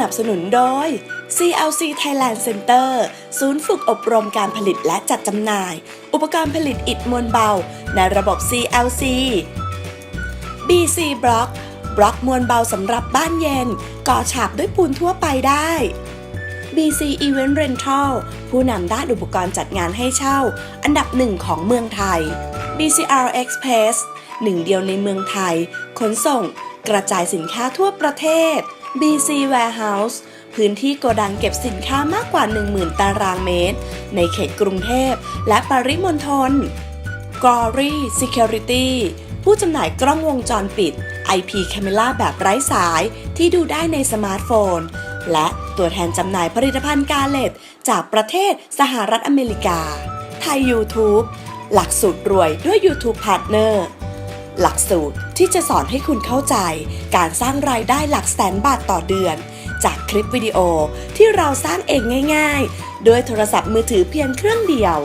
นับสนุนโดย CLC Thailand Center ศูนย์ฝึกอบรมการผลิตและจัดจำหน่าย อุปกรณ์ผลิตอิฐมวลเบา ในระบบ CLC BC Block บล็อกมวลเบาสำหรับบ้านเย็น ก่อฉาบด้วยปูนทั่วไปได้ BC Event Rental ผู้นำด้านอุปกรณ์จัดงานให้เช่า อันดับหนึ่งของเมืองไทย BCR Express หนึ่งเดียวในเมืองไทย ขนส่ง กระจายสินค้าทั่วประเทศ BC Warehouse พื้นที่โกดังเก็บสินค้ามากกว่า 10,000 ตารางเมตร ในเขตกรุงเทพและปริมณฑล Glory Security ผู้จำหน่ายกล้องวงจรปิด IP Camera แบบไร้สายที่ดูได้ในสมาร์ทโฟน และตัวแทนจำหน่ายผลิตภัณฑ์กาเลตจากประเทศสหรัฐอเมริกา ไทย YouTube หลักสูตรรวยด้วย YouTube Partner หลักสูตรที่จะสอนให้คุณเข้าใจ การสร้างรายได้หลักแสนบาทต่อเดือน จากคลิปวิดีโอที่เราสร้างเองง่าย ๆ ด้วยโทรศัพท์มือถือเพียงเครื่องเดียว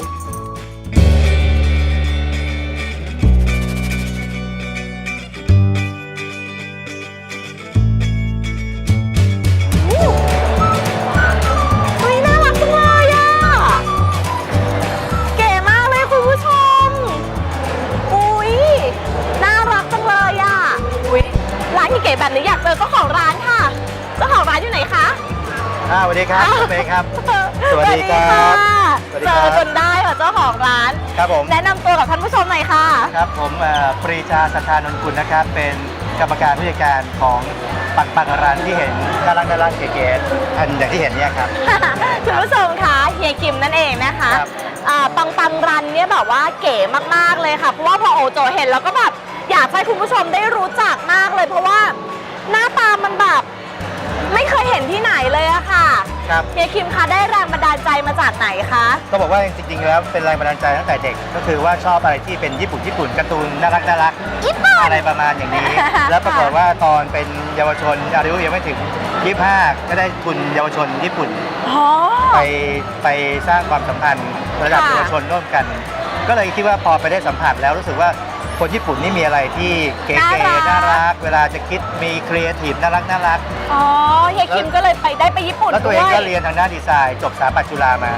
ที่เก๋แบบนี้อยากเจอเจ้าของร้านค่ะ เจ้าของร้านอยู่ไหนคะอ่าสวัสดีครับอ้าวคุณเมย์ครับ สวัสดีครับ สวัสดีสวัสดีค่ะครับเจอจนได้ค่ะเจ้าของร้าน ครับผม แนะนำตัวกับท่านผู้ชมหน่อยค่ะ ครับผมเอ่อปรีชาสัทธานนท์คุณนะครับ เป็นกรรมการผู้จัดการของปังปังร้านที่เห็นน่ารักน่ารักเก๋ๆอันอย่างที่เห็นเนี่ยครับ คุณผู้ชมคะเฮียคิมนั่นเองนะคะครับ อ่าปังปังรันเนี่ยแบบว่าเก๋มากๆเลยค่ะ เพราะว่าพอโอโจเห็นแล้วก็แบบ อยากให้คุณผู้ชมได้รู้จักมากเลย เพราะว่าหน้าตามันแบบไม่เคยเห็นที่ไหนเลยอะค่ะครับ เฮียคิมคะได้แรงบันดาลใจมาจากไหนคะก็บอกว่าจริงๆแล้วเป็นแรงบันดาลใจตั้งแต่เด็ก ก็คือว่าชอบอะไรที่เป็นญี่ปุ่นญี่ปุ่นการ์ตูนน่ารักน่ารักญี่ปุ่น อะไรประมาณอย่างนี้ แล้วปรากฏว่าตอนเป็นเยาวชนอายุยังไม่ถึง 25 ก็ได้ทุนเยาวชนญี่ปุ่น อ๋อ ไปไปสร้างความสัมพันธ์ระดับค่ะ เยาวชนร่วมกัน ก็เลยคิดว่าพอไปได้สัมผัสแล้วรู้สึกว่า คนญี่ปุ่นนี่มีอะไรที่เก๋ๆน่ารัก เวลาจะคิดมีครีเอทีฟน่ารักน่ารัก อ๋อเฮียคิมก็เลยไปได้ไปญี่ปุ่นแล้วตัวด้เองวยก็เรียนทางด้านดีไซน์ จบสถาปัตย์จุฬามา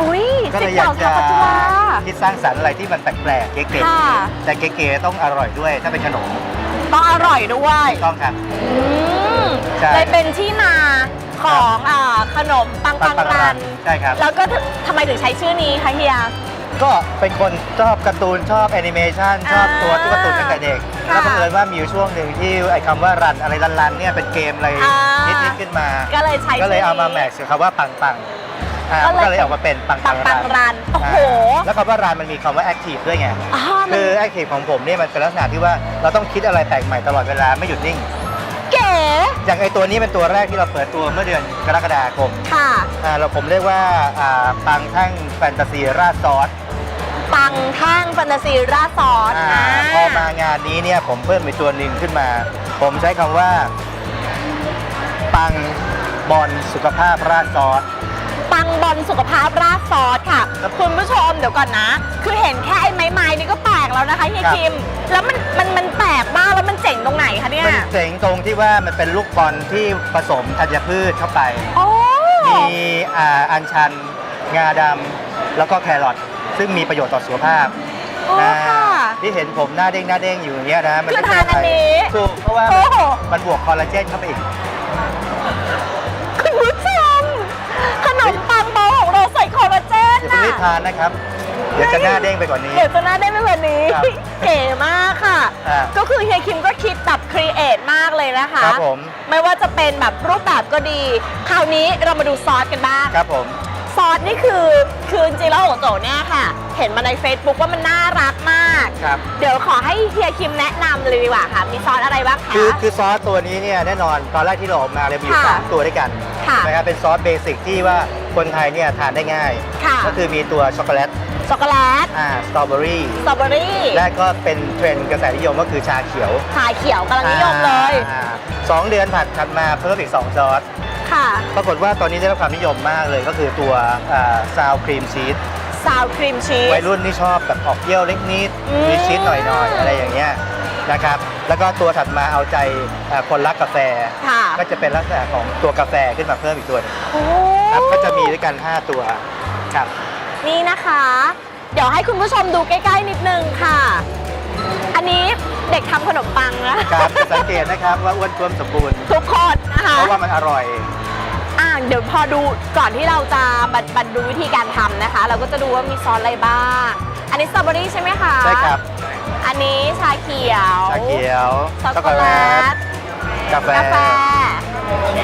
อุ้ยก็สิเลบยอยาเก่ากสถาจะปัตย์จุฬาคิดสร้างสรรค์อะไรที่มันแปลกๆเก๋ค่ะ ๆแต่เก๋ๆต้องอร่อยด้วย ถ้าเป็นขนมต้องอร่อยด้วยถูกต้องครับ อืมใช่ เลยเป็นที่มาของอ่าขนมปังปังรัน ใช่ครับ แล้วก็ถึงทำไมถึงใช้ชื่อนี้คะเฮีย ก็เป็นคนชอบการ์ตูนชอบแอนิเมชันชอบตัวอ่าตุ๊กตาตั้งแต่เด็กค่ะแล้วบังเอิญว่ามีอยู่ช่วงหนึ่งที่ไอ้คำว่ารันอะไรรันๆเนี่ยเป็นเกมอะไรอ่านิดๆขึ้นมา ก็เลยใช้ก็เลยเอามาชื่แมทช์กับคำว่าปังปังอ่าก็เลยก็เลยออกมาเป็นปังปัปังงปังรันโอ้โหอ่าแล้วคำว่ารันมันมีคำว่าแอคทีฟด้วยไงอ๋อมันคือแอคทีฟของผมเนี่ยมันเป็นลักษณะที่ว่าเราต้องคิดอะไรแปลกใหม่ตลอดเวลาไม่หยุดนิ่ง เก๋ อย่างไอตัวนี้เป็นตัวแรกที่เราเปิดตัวเมื่อเดือนกรกฎาคม ค่ะอ่าเราผมเรียกว่าอ่าปังแท่งแฟนตาซีราดซอส ปังแท่งแฟนตาซีราดซอสอาพอมางานนี้เนี่ยผมเพิ่มอีกตัวหนึ่งขึ้นมา ผมใช้คำว่า ปังบอลสุขภาพราดซอส ปังบอลสุขภาพราดซอสค่ะ ครับคุณผู้ชมเดี๋ยวก่อนนะ คือเห็นแค่ไอ้ไม้ไม้นี่ก็แปลกแล้วนะคะเฮียครับ คิม แล้วมันมันมันแปลกมากแล้วมันเจ๋งตรงไหนคะเนี่ยมันเจ๋งตรงที่ว่ามันเป็นลูกบอลที่ผสมธัญพืชเข้าไป โอ้ มีอ่าอัญชัน งาดำแล้วก็แครอท ซึ่งมีประโยชน์ต่อสุขภาพโอ้อ่าค่ะที่เห็นผมหน้าเด้งหน้าเด้งอยู่อย่างเงี้ยนะมัคือไม่ทานอันนี้ถูกเพราะว่าโอ้มันโห มันบวกคอลลาเจนเข้าไปอีก คุณผู้ชมขนมปังโบของเราใส่คอลลาเจนอย่าเพิ่งน่ะ รีบทานนะครับ เดี๋ยวจะหน้าเด้งไปกว่านี้ เดี๋ยวจะหน้าได้ไม่กว่านี้ ครับเก๋มากค่ะ อ่าก็คือเฮียคิมก็คิดแบบครีเอทมากเลยนะคะ ครับผม ไม่ว่าจะเป็นแบบรูปแบบก็ดี คราวนี้เรามาดูซอสกันบ้าง ครับผม ซอสนี่คือคือจริงๆแล้วโอโจเนี่ยค่ะ เห็นมาใน Facebook ว่ามันน่ารักมาก ครับ เดี๋ยวขอให้เฮียคิมแนะนำเลยดีกว่าค่ะ มีซอสอะไรบ้างคะ คือคือซอสตัวนี้เนี่ยแน่นอนตอนแรกที่เราออกมาเลยมีอยู่ค่ะสามตัวด้วยกันค่ะนะครับเป็นซอสเบสิกที่ว่าคนไทยเนี่ยทานได้ง่าย ค่ะ ก็คือมีตัวช็อกโกแลตช็อกโกแลตอ่าสตรอเบอรี่สตรอเบอรี่และก็เป็นเทรนด์กระแสนิยมก็คือชาเขียวชาเขียวกำลังนิยมเลย อ่าสองเดือนผัดถัดมาเพิ่มอีก2ซอส ค่ะ ปรากฏว่าตอนนี้ได้รับความนิยมมากเลยก็คือตัวซาวครีมชีสซาวครีมชีสวัยรุ่นนี่ชอบแบบออกเปรี้ยวเล็กนิดอืมมีชีสหน่อยๆ อะไรอย่างเงี้ยนะครับแล้วก็ตัวถัดมาเอาใจเอ่อคนรักกาแฟค่ะก็จะเป็นลักษณะของตัวกาแฟขึ้นมาเพิ่มอีกตัวหนึงโอ้ครับก็จะมีด้วยกัน 5 ตัวครับนี่นะคะ เดี๋ยวให้คุณผู้ชมดูใกล้ ๆ นิดนึงค่ะ อันนี้เด็กทำขนมปังนะครับจะสังเกตนะครับว่าอ้วนท้วมสมบูรณ์ ทุกคนนะคะ เพราะว่ามันอร่อย อ่าเดี๋ยวพอดูก่อนที่เราจะบันบันดูวิธีการทำนะคะ เราก็จะดูว่ามีซอสอะไรบ้าง อันนี้สตรอเบอรี่ใช่ไหมคะ ใช่ครับ อันนี้ชาเขียวชาเขียวช็อกโกแลตกาแฟกาแฟ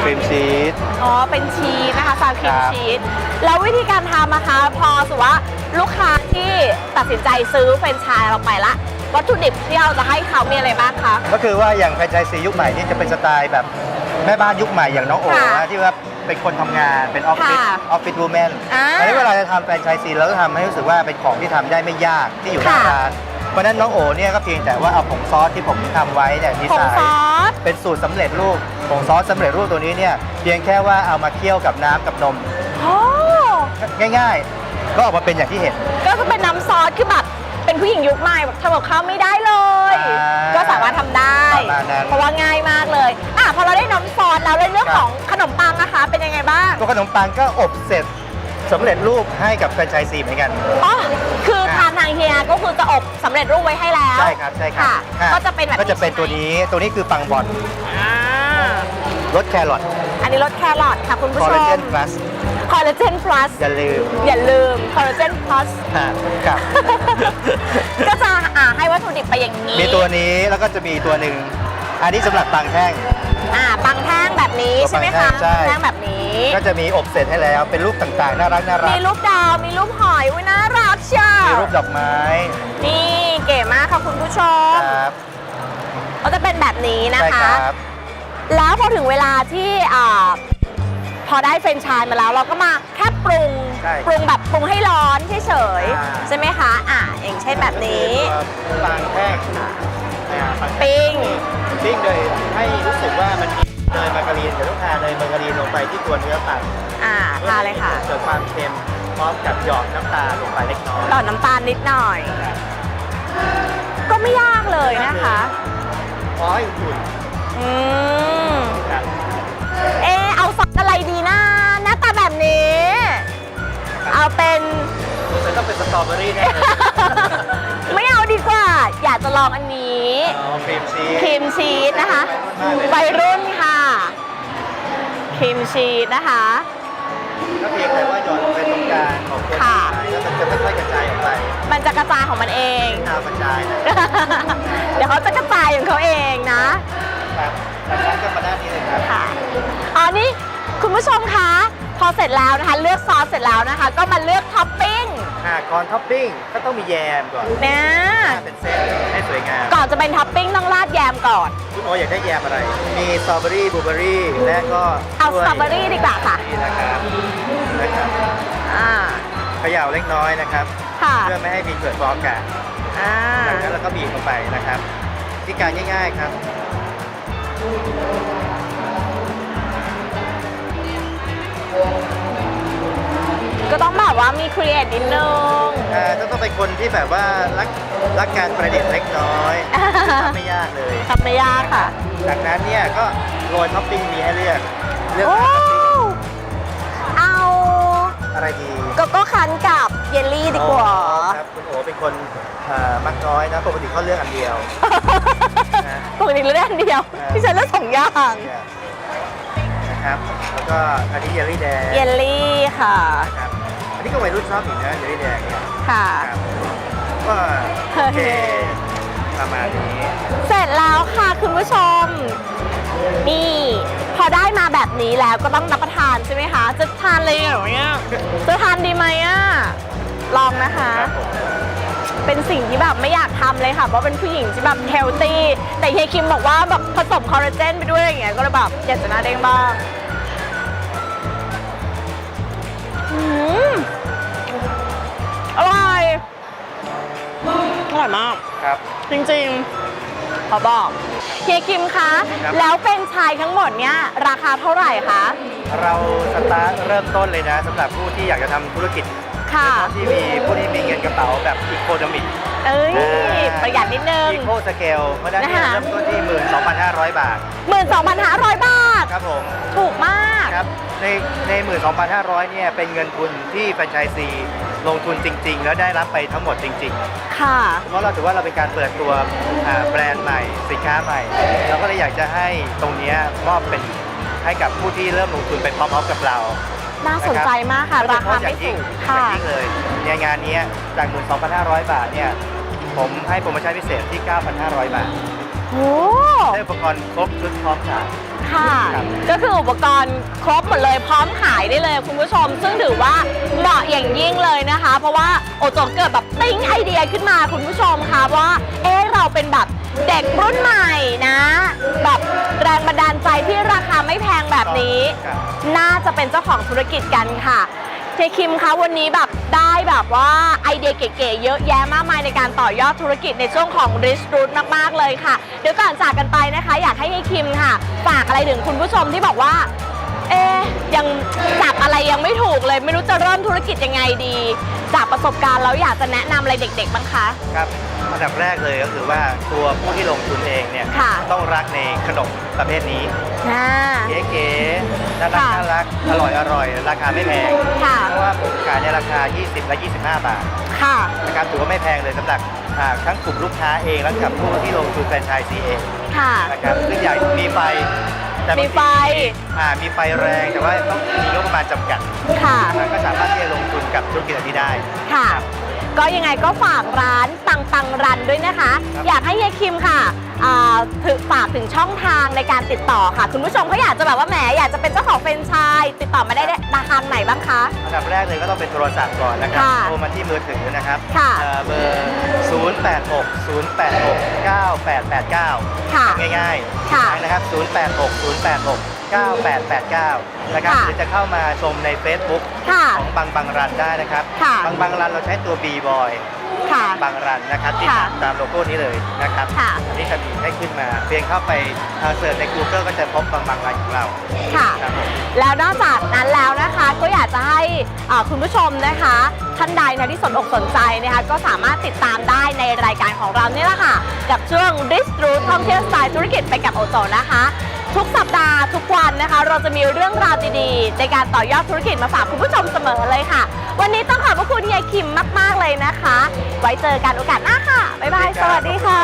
ครีมชีส อ๋อ เป็นชีสนะคะซาวครีมครับชีส แล้ววิธีการทำนะคะ พอสมมุติว่าลูกค้าที่ตัดสินใจซื้อแฟรนไชส์เราไปละ วัตถุดิบที่เราจะให้เขามีอะไรบ้างคะ ก็คือว่าอย่างแฟรนไชส์ซียุคใหม่นี่จะเป็นสไตล์แบบแม่บ้านยุคใหม่อย่างน้องโอ๋ค่ะนะที่ว่าเป็นคนทำงานเป็นออฟฟิศค่ะออฟฟิศวูแมนอ่าอันนี้เวลาจะทำแฟรนไชส์ซีเราก็ทำให้รู้สึกว่าเป็นของที่ทำได้ไม่ยากที่อยู่หน้าค่ะ ร้านเพราะฉะนั้นน้องโอ๋เนี่ยก็เพียงแต่ว่าเอาผงซอสที่ผมทำไว้เนี่ยดีผไซงซอน์ส เป็นสูตรสำเร็จรูปผงซอสสำเร็จรูปตัวนี้เนี่ยเพียงแค่ว่าเอามาเคี่ยวกับน้ำกับนม โอ้ ง่ายๆ ก็ออกมาเป็นอย่างที่เห็น ก็คือเป็นน้ำซอสคือแบบ เป็นผู้หญิงยุคใหม่แบบทำกับข้าวไม่ได้เลย อ่าก็สามารถทำได้ ประมาณนั้น เพราะว่าง่ายมากเลยอะพอเราได้น้ำซอสแล้วในเรื่องครับของขนมปังนะคะ เป็นยังไงบ้างตัวขนมปังก็อบเสร็จสำเร็จรูปให้กับแฟรนไชส์ซีเหมือนกัน อ๋อคือครับทางทางเฮียก็คือจะอบสำเร็จรูปไว้ให้แล้วใช่ครับใช่ครับค่ะค่ะ ก็จะเป็นแบบก็จะเป็นตัวนี้ตัวนี้คือปังบอลอ่ารสแครอทอันนี้รสแครอทค่ะคุณผู้คอชลลาเจมนพลัส คอลลาเจน plus อย่าลืมอย่าลืมคอลลาเจน plus ครับ ก็จะอ่าให้วัตถุดิบไปอย่างนี้มีตัวนี้แล้วก็จะมีตัวหนึ่งอันนี้สำหรับปังแท่ง อ่าปังแท่งแบบนี้ตัวใช่ไหมปัคะงแท่งใช่ปังแท่งแบบนี้ ก็จะมีอบเสร็จให้แล้วเป็นรูปต่างๆ น่ารักน่ารัมีกรูปดาวมีรูปหอยอุ้ยน่ารักเชียวมีรูปดอกไม้นี่เก๋มากค่ะคุณผู้ชมครับก็จะเป็นแบบนี้นะใช่คคะ รับ แล้วพอถึงเวลาที่อ่าพ อได้เฟรนไชส์มาแล้ว เราก็มาแค่ปรุงใช่ปรุงแบบปรุงให้ร้อนเฉยอ่า ๆใช่ไหมคะ อะอย่างเช่นแบบนี้ตัวปังแท่งอ่าปังแท่งปิ้ง ปิ้งโดยให้รู้สึกว่ามันมีเนยมาการีนเดี๋ยวต้องทาเนยมาการีนลงไปที่ตัวเนื้อปังอ่าทาเลยค่ะเกิดความเค็มพร้อมกับหยอดน้ำตาลลงไปเล็กน้อยหลอดน้ำตาลนิดหน่อย ก็ไม่ยากเลยนะคะ พอให้อุ่นอืมๆครับ เอ เอาเป็นจะต้องเป็นสตรอเบอรี่แน่เลยไม่เอาดีกว่า อยากจะลองอันนี้เอาครีมชีสครีมชีสนะคะวัยรุ่นมากเลยวัยรุ่นค่ะครีมชีสนะคะก็เพียงแต่ว่าหยอดลงไปตรงกลางของตัวค่ะนี้แล้วมันจะค่อยๆกระจายออกไป มันจะกระจายของมันเองน้ำกระจายนะเดี๋ยวเขาจะกระจายของเขาเองนะครับจากนั้นก็มาด้านนี้เลยครับค่ะอ๋อนี่คุณผู้ชมคะพ อเสร็จแล้วนะคะ เลือกซอสเสร็จแล้วนะคะ ก็มาเลือกท็อปปิ้งอ่าก่อนท็อปปิ้งก็ต้องมีแยมก่อนนะเป็นเส้นให้สวยงาม ก่อนจะเป็นท็อปปิ้งต้องราดแยมก่อน คุณโออยากได้แยมอะไร มีสตรอเบอรี่บลูเบอรี่ และก็เอากล้สวยตรอเบอรี่ดีกว่าค่ะ นี่นะครับนะครับอ่า เขย่าเล็กน้อยนะครับ ค่ะ เพื่อไม่ให้มีเกิดฟองอากาศอ่า จากนั้นเราก็บีบลงไปนะครับวิธีการง่ายๆครับ ก็ต้องแบบว่ามีครีเอทนิดนึง อ่าต้องต้องเป็นคนที่แบบว่ารักรักการประดิษฐ์เล็กน้อยทำไม่ยากเลยทำไม่ยากค่ะ จากนั้นเนี่ยก็โรยท็อปปิ้งมีให้เลือกเลือกโอ้ท็อปปิ้งเอาอะไรดีโกโก้คันกับเยลลี่ดีกว่าอ๋อครับคุณโอเป็นคนอ่ามักน้อยนะปกติเขาเลือกอันเดียวนะ ปกติเราได้อันเดียวอ่าพี่ฉันเลือกสองอย่าง เนี่ยนะครับแล้วก็อันนี้เยลลี่แดงเยลลี่ค่ะ นะครับอั นนี้ก็วัยรุ่นชอบอีกนะเยลลี่แดงเนี่ยค่ะ ครับก็โอเคประมาณนี้เสร็จแล้วค่ะคุณผู้ชม นี่ พอได้มาแบบนี้แล้วก็ต้องรับประทานใช่ไหมคะ จะทานเลยเหรอเนี่ยจะทานดีไหมอะ ลองนะคะ ครับผมเป็นสิ่งที่แบบไม่อยากทำเลยค่ะเพราะเป็นผู้หญิงที่แบบเฮลตี้แต่เฮียคิมบอกว่าแบบผสมคอลลาเจนไปด้วยอย่างเงี้ยก็เลยแบบอยากจะหน้าเด้งบ้าง อืมอร่อย อร่อยมาก ครับ จริงๆ ขอบอก เฮียคิมคะ ครับ แล้วเป็นไชายทั้งหมดเนี่ยราคาเท่าไหร่คะ เราสตาร์ทเริ่มต้นเลยนะสำหรับผู้ที่อยากจะทำธุรกิจค่ะ ที่มีผู้ที่มีเงินกระเป๋าแบบอีโคโนมิกเอ้ยอ่าประหยัดนิดนึง อีโคสเกลเพราะฉะนั้นเนี่ยนะคะ เริ่มต้นที่ 12,500 บาท 12,500 บาท ครับผม ถูกมาก ครับ ในใน12,500เนี่ยเป็นเงินทุนที่แฟรนไชส์ซีลงทุนจริง ๆ แล้วได้รับไปทั้งหมดจริงค่ะๆเพราะเราถือว่าเราเป็นการเปิดตัวอ่าแบรนด์ใหม่ สินค้าใหม่ เราก็เลยอยากจะให้ตรงเนี้ยมอบเป็นให้กับผู้ที่เริ่มลงทุนไปพร้อมๆกับเราน่าสนใจมากค่ะ ราคาอไม่ย่างสูยิ่งงอค่ะย่างยิ่งเลยในงานเนี้ยจาก 12,500 บาทเนี่ยผมให้โปรโมชั่นพิเศษที่ 9,500 บาท โอ้ได้อุปกรณ์ครบชุดพร้อมขาย ค่ะ ครับ ก็คืออุปกรณ์ครบหมดเลยพร้อมขายได้เลยคุณผู้ชม ซึ่งถือว่าเหมาะอย่างยิ่งเลยนะคะ เพราะว่าโอโจเกิดแบบติ้งไอเดียขึ้นมาคุณผู้ชมค่ะว่า เอ๊ะเราเป็นแบบเด็กรุ่นใหม่นะ แบบแรงบันดาลใจที่ราคาไม่แพงแบบนี้ ครับ น่าจะเป็นเจ้าของธุรกิจกันค่ะ เทคิมคะวันนี้แบบได้แบบว่าไอเดียเก๋ๆเยอะแยะมากมายในการต่อยอดธุรกิจในช่วงของ Rich Root มากๆเลยค่ะ เดี๋ยวก่อนจากกันไปนะคะ อยากให้ยายคิมค่ะ ฝากอะไรถึงคุณผู้ชมที่บอกว่า เอ๊ะยังจับอะไรยังไม่ถูกเลย ไม่รู้จะเริ่มธุรกิจยังไงดี จากประสบการณ์แล้วอยากจะแนะนำอะไรเด็กๆบ้างคะ ครับอันดับแรกเลยก็คือว่าตัวผู้ที่ลงทุนเองเนี่ยค่ะ ต้องรักในขนมประเภทนี้ อ่าเก๋ๆ น่ารักค่ะน่ารักอร่อยอร่อยราคาไม่แพงค่ะ เพราะว่าผมขายในราคา 20 และ 25 บาทค่ะ นะครับถือว่าไม่แพงเลยสำหรับอ่าทั้งกลุ่มลูกค้าเองและกับผู้ที่ลงทุนแฟรนไชส์ซีเองค่ะ นะครับซึ่งอยากมีไฟแต่บางมีทีไฟ อ่ามีไฟแรงแต่ว่าต้องมีงบประมาณจำกัดค่ะมันก็สามารถที่จะลงทุนกับธุรกิจอันนี้ได้ ค่ะ ก็ยังไงก็ฝากร้านตังตังรันด้วยนะคะครับอยากให้ยายคิมค่ะอ่าถึงฝากถึงช่องทางในการติดต่อค่ะ คุณผู้ชมเขาอยากจะแบบว่าแหมอยากจะเป็นเจ้าของเฟรนไชส์ติดต่อมาได้ราคาไหนบ้างคะอันดับแรกเลยก็ต้องเป็นโทรศัพท์ก่อนนะครับค่ะโทรมาที่มือถือนะครับค่ะเอ่อเบอร์ 086 086 9889ค่ะง่ายๆค่ะอีกครั้งนะครับ 086 086 9889 นะครับค่ะหรือจะเข้ามาชมใน Facebook ค่ะของบางบางรันได้นะครับค่ะ บางบางรันเราใช้ตัว B boy ค่ะ บางรันนะครับที่ค่ะ ตามโลโก้นี้เลยนะครับค่ะ อันนี้จะมีให้ขึ้นมาเพียงเข้าไปเอ่อเสิร์ชใน Google ก็จะพบบางบางรันของเราค่ะ ครับผม แล้วนอกจากนั้นแล้วนะคะก็อยากจะให้อ่าคุณผู้ชมนะคะท่านใดนะที่สนอกสนใจนะคะก็สามารถติดตามได้ในรายการของเรานี่แหละค่ะ กับช่วง d i s t r u ท่องเที่ยวสไตล์ธุรกิจไปกับโอโจนะคะ ทุกสัปดาห์ทุกำนะคะ เราจะมีเรื่องราวดีๆ ในการต่อยอดธุรกิจมาฝากคุณผู้ชมเสมอเลยค่ะ วันนี้ต้องขอบพระคุณยายคิมมาก ๆ เลยนะคะ ไว้เจอกันโอกาสหน้าค่ะ บ๊ายบาย สวัสดีค่ะ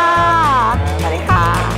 สวัสดีค่ะ